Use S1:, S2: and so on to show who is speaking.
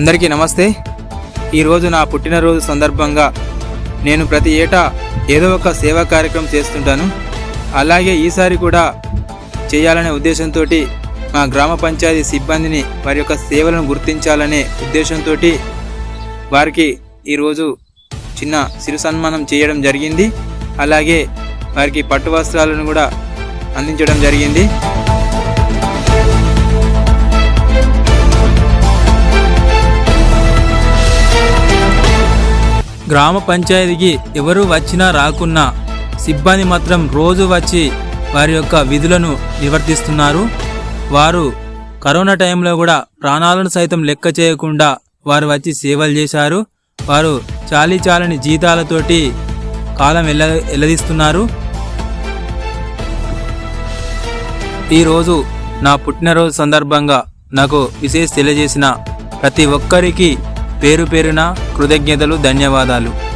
S1: అందరికీ నమస్తే. ఈరోజు నా పుట్టినరోజు సందర్భంగా నేను ప్రతి ఏటా ఏదో ఒక సేవా కార్యక్రమం చేస్తుంటాను. అలాగే ఈసారి కూడా చేయాలనే ఉద్దేశంతో మా గ్రామ పంచాయతీ సిబ్బందిని వారి యొక్క సేవలను గుర్తించాలనే ఉద్దేశంతో వారికి ఈరోజు చిన్న సిరు సన్మానం చేయడం జరిగింది. అలాగే వారికి పట్టు వస్త్రాలను కూడా అందించడం జరిగింది. గ్రామ పంచాయతీకి ఎవరు వచ్చినా రాకున్నా సిబ్బంది మాత్రం రోజు వచ్చి వారి యొక్క విధులను నిర్వర్తిస్తున్నారు. వారు కరోనా టైంలో కూడా ప్రాణాలను సైతం లెక్క చేయకుండా వారు వచ్చి సేవలు చేశారు. వారు చాలీ చాలని జీతాలతోటి కాలం ఎల్ల ఎల్లదీస్తున్నారు. ఈరోజు నా పుట్టినరోజు సందర్భంగా నాకు విశేష తెలియజేసిన ప్రతి ఒక్కరికి పేరు పేరున కృతజ్ఞతలు ధన్యవాదాలు.